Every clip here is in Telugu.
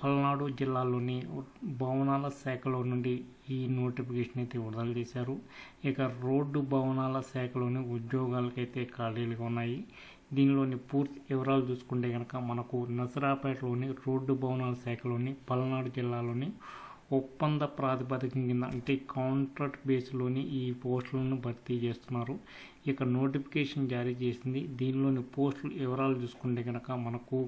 పల్నాడు జిల్లాలోని భవనాల శాఖలో నుండి ఈ నోటిఫికేషన్ అయితే విడుదల చేశారు. ఇక రోడ్డు భవనాల శాఖలోని ఉద్యోగాలకైతే ఖాళీలుగా ఉన్నాయి. దీనిలోని పూర్తి వివరాలు చూసుకుంటే కనుక మనకు నసరాపేటలోని రోడ్డు భవనాల శాఖలోని పల్నాడు జిల్లాలోని ఒప్పంద ప్రాతిపదికం కింద అంటే కాంట్రాక్ట్ బేస్లోని ఈ పోస్టులను భర్తీ చేస్తున్నారు. ఇక నోటిఫికేషన్ జారీ చేసింది. దీనిలోని పోస్టులు వివరాలు చూసుకుంటే కనుక మనకు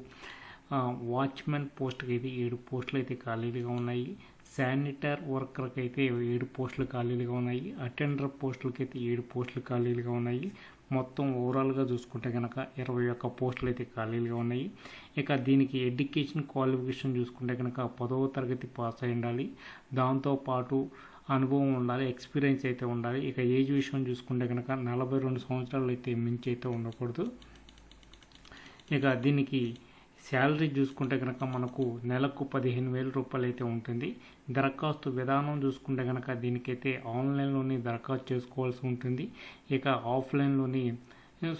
వాచ్మెన్ పోస్ట్కి అయితే ఏడు పోస్టులు అయితే ఖాళీలుగా ఉన్నాయి. శానిటర్ వర్కర్కి అయితే ఏడు పోస్టులు ఖాళీలుగా ఉన్నాయి. అటెండర్ పోస్టులకి అయితే ఏడు పోస్టులు ఖాళీలుగా ఉన్నాయి. మొత్తం ఓవరాల్గా చూసుకుంటే కనుక ఇరవై ఒక్క పోస్టులు అయితే ఖాళీలుగా ఉన్నాయి. ఇక దీనికి ఎడ్యుకేషన్ క్వాలిఫికేషన్ చూసుకుంటే కనుక పదవ తరగతి పాస్ అయి ఉండాలి. దాంతోపాటు అనుభవం ఉండాలి ఎక్స్పీరియన్స్ అయితే ఉండాలి. ఇక ఏజ్ విషయం చూసుకుంటే కనుక నలభై రెండు సంవత్సరాలు అయితే మించి అయితే ఉండకూడదు. ఇక దీనికి శాలరీ చూసుకుంటే కనుక మనకు నెలకు పదిహేను వేల రూపాయలు అయితే ఉంటుంది. దరఖాస్తు విధానం చూసుకుంటే కనుక దీనికైతే ఆన్లైన్లోనే దరఖాస్తు చేసుకోవాల్సి ఉంటుంది. ఇక ఆఫ్లైన్లోని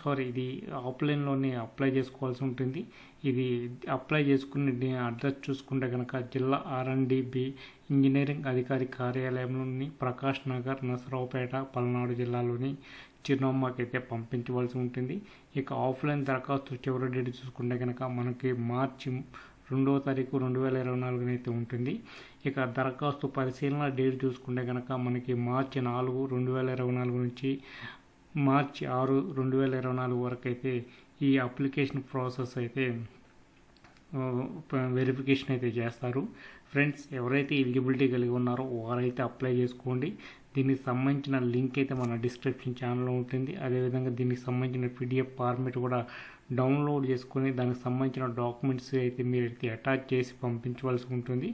సారీ ఇది ఆఫ్లైన్లోనే అప్లై చేసుకోవాల్సి ఉంటుంది. ఇది అప్లై చేసుకుని అడ్రస్ చూసుకుంటే కనుక జిల్లా ఆర్ఎండ్బి ఇంజనీరింగ్ అధికారి కార్యాలయంలోని ప్రకాష్ నగర్ నసరావుపేట పల్నాడు జిల్లాలోని చిరునామాకైతే పంపించవలసి ఉంటుంది. ఇక ఆఫ్లైన్ దరఖాస్తు చివరి డేట్ చూసుకుంటే కనుక మనకి మార్చి రెండవ తారీఖు రెండు వేల ఇరవై నాలుగునైతే ఉంటుంది. ఇక దరఖాస్తు పరిశీలన డేట్ చూసుకుంటే కనుక మనకి మార్చి నాలుగు రెండు వేల ఇరవై నాలుగు నుంచి మార్చి ఆరు రెండు వేల ఇరవై నాలుగు వరకు అయితే ఈ అప్లికేషన్ ప్రాసెస్ అయితే వెరిఫికేషన్ అయితే చేస్తారు. ఫ్రెండ్స్ ఎవరైతే ఎలిజిబిలిటీ కలిగి ఉన్నారో వారైతే అప్లై చేసుకోండి. దీనికి సంబంధించిన లింక్ అయితే మన డిస్క్రిప్షన్ ఛానల్లో ఉంటుంది. అదేవిధంగా దీనికి సంబంధించిన పీడిఎఫ్ ఫార్మేట్ కూడా డౌన్లోడ్ చేసుకొని దానికి సంబంధించిన డాక్యుమెంట్స్ అయితే మీరు అయితే అటాచ్ చేసి పంపించవలసి ఉంటుంది.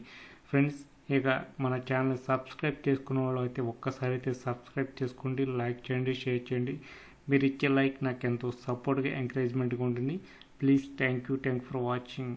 ఫ్రెండ్స్ ఇక మన ఛానల్ సబ్స్క్రైబ్ చేసుకున్న వాళ్ళు అయితే ఒక్కసారి అయితే సబ్స్క్రైబ్ చేసుకోండి లైక్ చేయండి షేర్ చేయండి. మీరు ఇచ్చే లైక్ నాకు ఎంతో సపోర్ట్గా ఎంకరేజ్మెంట్గా ఉంటుంది. Please thank you thank for watching